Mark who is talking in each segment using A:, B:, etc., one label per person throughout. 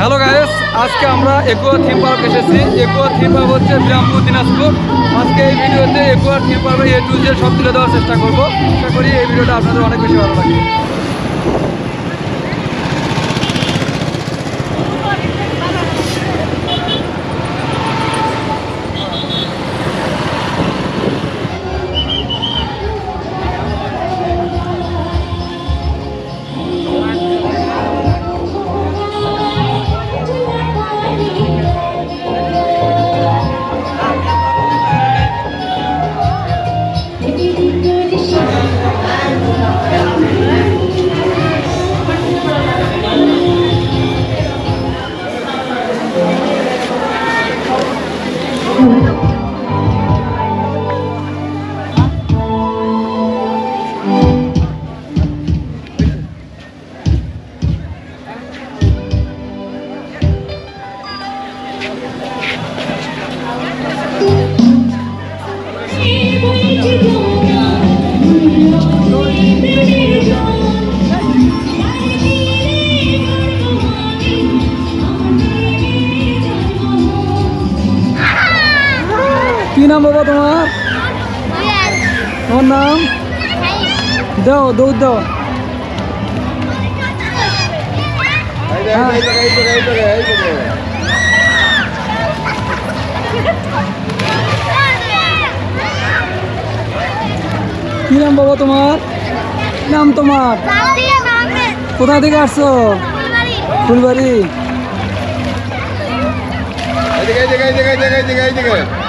A: Hello guys আজকে আমরা aqua theme park এসেছি। একুয়া থিম পার্ক হচ্ছে বিরামপুর, দিনাজপুর। আজকে এই ভিডিওতে একুয়া থিম পার্কের এ টু জে সব তুলে দেওয়ার চেষ্টা করব। আশা করি এই ভিডিওটা আপনাদের অনেক বেশি ভালো লাগবে। নাম বাবা তোমার? তোমার নাম? দাও দৌড় দাও। কি নাম বাবা তোমার? নাম তোমার? কোথা থেকে আসছো? ফুলবাড়ি।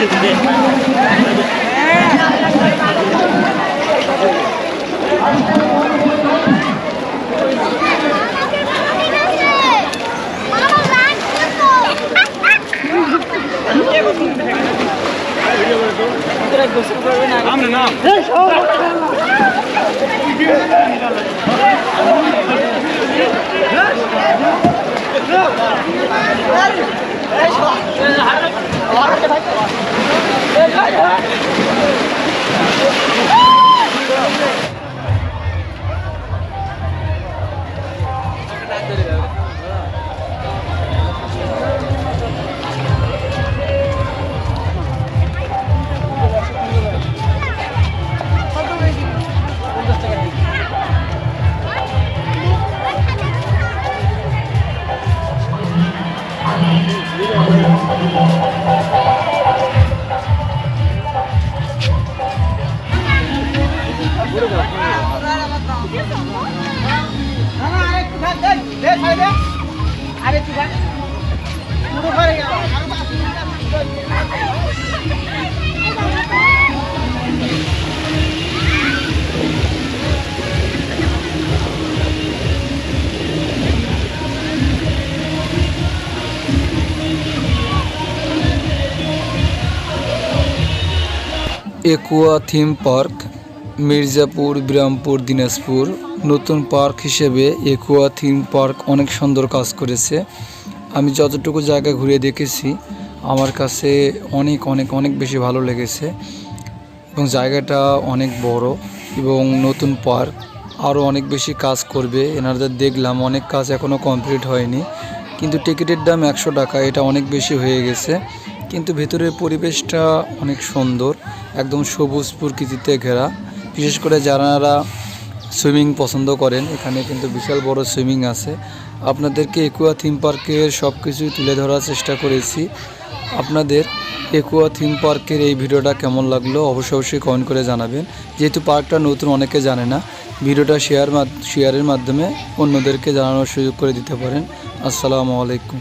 B: এদিকে এদিকে Yeah.
A: Aqua theme park Mirzapur, Birampur, Dinajpur নতুন পার্ক হিসেবে একুয়া থিম পার্ক অনেক সুন্দর কাজ করেছে। আমি যতটুকু জায়গা ঘুরে দেখেছি, আমার কাছে অনেক অনেক অনেক বেশি ভালো লেগেছে এবং জায়গাটা অনেক বড় এবং নতুন পার্ক আরও অনেক বেশি কাজ করবে। এনাদের দেখলাম অনেক কাজ এখনও কমপ্লিট হয়নি, কিন্তু টিকিটের দাম একশো টাকা, এটা অনেক বেশি হয়ে গেছে। কিন্তু ভেতরের পরিবেশটা অনেক সুন্দর, একদম সবুজ প্রকৃতিতে ঘেরা। বিশেষ করে যারা সুইমিং পছন্দ করেন, এখানে কিন্তু বিশাল বড় সুইমিং আছে। আপনাদেরকে একুয়া থিম পার্কের সব কিছুই তুলে ধরার চেষ্টা করেছি। আপনাদের একুয়া থিম পার্কের এই ভিডিওটা কেমন লাগল অবশ্যই অবশ্যই কমেন্ট করে জানাবেন। যেহেতু পার্কটা নতুন, অনেকে জানে না। ভিডিওটা শেয়ার শেয়ারের মাধ্যমে অন্যদেরকে জানানোর সুযোগ করে দিতে পারেন। আসসালামু আলাইকুম।